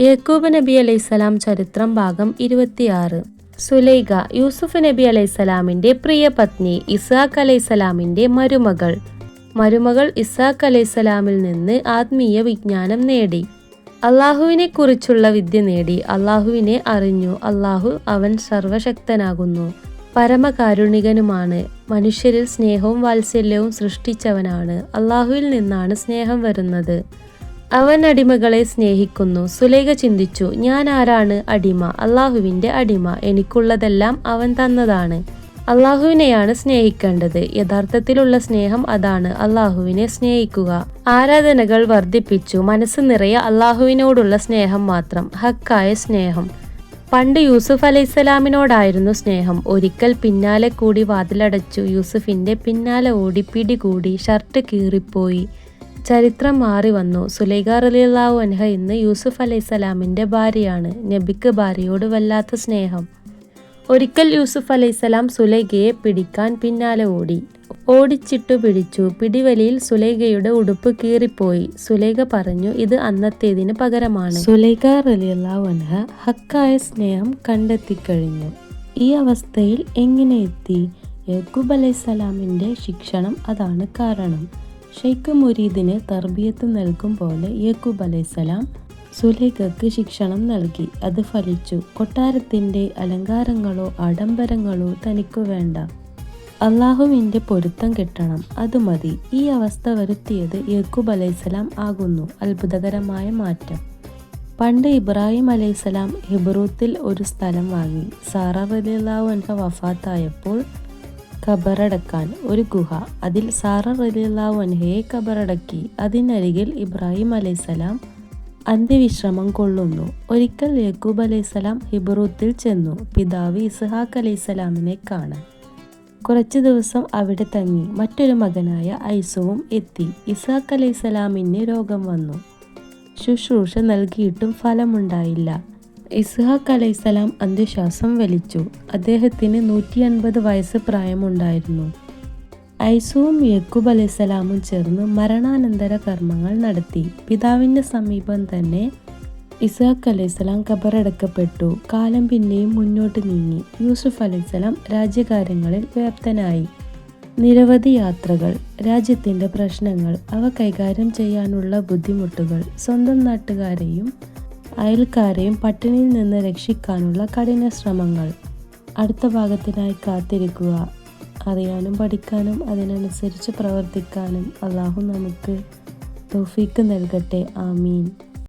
യേക്കൂബ് നബി അലൈഹിസ്സലാം ചരിത്രം ഭാഗം ഇരുപത്തിയാറ്. സുലൈഖ യൂസുഫ് നബി അലൈഹിസ്സലാമിന്റെ പ്രിയ പത്നി ഇസാഖ് അലൈഹിസ്സലാമിന്റെ മരുമകൾ. മരുമകൾ ഇസാഖ് അലൈഹിസ്സലാമിൽ നിന്ന് ആത്മീയ വിജ്ഞാനം നേടി. അള്ളാഹുവിനെ കുറിച്ചുള്ള വിദ്യ നേടി. അള്ളാഹുവിനെ അറിഞ്ഞു. അള്ളാഹു അവൻ സർവശക്തനാകുന്നു. പരമകാരുണികനുമാണ്. മനുഷ്യരിൽ സ്നേഹവും വാത്സല്യവും സൃഷ്ടിച്ചവനാണ്. അള്ളാഹുവിൽ നിന്നാണ് സ്നേഹം വരുന്നത്. അവൻ അടിമകളെ സ്നേഹിക്കുന്നു. സുലേഖ ചിന്തിച്ചു ഞാൻ ആരാണ് അടിമ? അള്ളാഹുവിന്റെ അടിമ. എനിക്കുള്ളതെല്ലാം അവൻ തന്നതാണ്. അള്ളാഹുവിനെയാണ് സ്നേഹിക്കേണ്ടത്. യഥാർത്ഥത്തിലുള്ള സ്നേഹം അതാണ്. അള്ളാഹുവിനെ സ്നേഹിക്കുക. ആരാധനകൾ വർദ്ധിപ്പിച്ചു. മനസ്സ് നിറയെ അള്ളാഹുവിനോടുള്ള സ്നേഹം മാത്രം. ഹക്കായ സ്നേഹം. പണ്ട് യൂസുഫ് അലൈഹിസ്സലാമിനോടായിരുന്നു സ്നേഹം. ഒരിക്കൽ പിന്നാലെ കൂടി വാതിലടച്ചു. യൂസുഫിന്റെ പിന്നാലെ ഓടി പിടികൂടി ഷർട്ട് കീറിപ്പോയി. ചരിത്രം മാറി വന്നു. സുലൈഖ റലിയല്ലാഹു അൻഹ ഇന്ന് യൂസുഫ് അലൈഹിസ്സലാമിന്റെ ഭാര്യയാണ്. നബിക്ക് ഭാര്യയോട് വല്ലാത്ത സ്നേഹം. ഒരിക്കൽ യൂസുഫ് അലൈസലാം സുലൈഖയെ പിടിക്കാൻ പിന്നാലെ ഓടി. ഓടിച്ചിട്ടു പിടിച്ചു. പിടിവലിയിൽ സുലൈഖയുടെ ഉടുപ്പ് കീറിപ്പോയി. സുലൈഖ പറഞ്ഞു ഇത് അന്നത്തേതിന് പകരമാണ്. സുലൈഖ റലിയല്ലാഹു അൻഹ ഹക്കായ സ്നേഹം കണ്ടെത്തിക്കഴിഞ്ഞു. ഈ അവസ്ഥയിൽ എങ്ങനെ എത്തി? യക്കൂബ് അലൈഹിസ്സലാമിന്റെ ശിക്ഷണം അതാണ് കാരണം. ഷെയ്ഖ് മുരീദിന് തർബിയത്ത് നൽകും പോലെ യേക്കൂബ് അലൈസലാം സുലേഖക്ക് ശിക്ഷണം നൽകി. അത് ഫലിച്ചു. കൊട്ടാരത്തിന്റെ അലങ്കാരങ്ങളോ ആഡംബരങ്ങളോ തനിക്കു വേണ്ട. അള്ളാഹുവിന്റെ പൊരുത്തം കിട്ടണം. അത് മതി. ഈ അവസ്ഥ വരുത്തിയത് യേക്കൂബ് അലൈസലാം ആകുന്നു. അത്ഭുതകരമായ മാറ്റം. പണ്ട് ഇബ്രാഹിം അലൈസലാം ഹിബ്രൂത്തിൽ ഒരു സ്ഥലം വാങ്ങി. സാറ അൻഹ വഫാത്തായപ്പോൾ ഖബറടക്കാൻ ഒരു ഗുഹ. അതിൽ സാറ റലിയല്ലാഹു അൻഹയെ ഖബറടക്കി അതിനരികിൽ ഇബ്രാഹിം അലൈസലാം അന്ത്യവിശ്രമം കൊള്ളുന്നു. ഒരിക്കൽ യക്കൂബ് അലൈസലാം ഹിബ്രൂത്തിൽ ചെന്നു. പിതാവ് ഇസ്ഹാഖ് അലൈസലാമിനെ കാണാൻ. കുറച്ച് ദിവസം അവിടെ തങ്ങി. മറ്റൊരു മകനായ ഐസുവും എത്തി. ഇസാഖ് അലൈസലാമിന് രോഗം വന്നു. ശുശ്രൂഷ നൽകിയിട്ടും ഫലമുണ്ടായില്ല. ഇസ്ഹാഖ് അലൈസലാം അന്ത്യശ്വാസം വലിച്ചു. അദ്ദേഹത്തിന് നൂറ്റി അൻപത് വയസ്സ് പ്രായമുണ്ടായിരുന്നു. ഐസുവും യക്കൂബ് അലൈസലാമും ചേർന്ന് മരണാനന്തര കർമ്മങ്ങൾ നടത്തി. പിതാവിന്റെ സമീപം തന്നെ ഇസ്ഹാഖ് അലൈസലാം കബറടക്കപ്പെട്ടു കാലം പിന്നെയും മുന്നോട്ട് നീങ്ങി. യൂസുഫ് അലൈസലാം രാജ്യകാര്യങ്ങളിൽ വ്യാപ്തനായി. നിരവധി യാത്രകൾ രാജ്യത്തിന്റെ പ്രശ്നങ്ങൾ അവ കൈകാര്യം ചെയ്യാനുള്ള ബുദ്ധിമുട്ടുകൾ സ്വന്തം നാട്ടുകാരെയും അയൽക്കാരെയും പട്ടിണിയിൽ നിന്ന് രക്ഷിക്കാനുള്ള കഠിന ശ്രമങ്ങൾ. അടുത്ത ഭാഗത്തിനായി കാത്തിരിക്കുക. അറിയാനും പഠിക്കാനും അതിനനുസരിച്ച് പ്രവർത്തിക്കാനും അള്ളാഹു നമുക്ക് തോഫീക്ക് നൽകട്ടെ. ആമീൻ.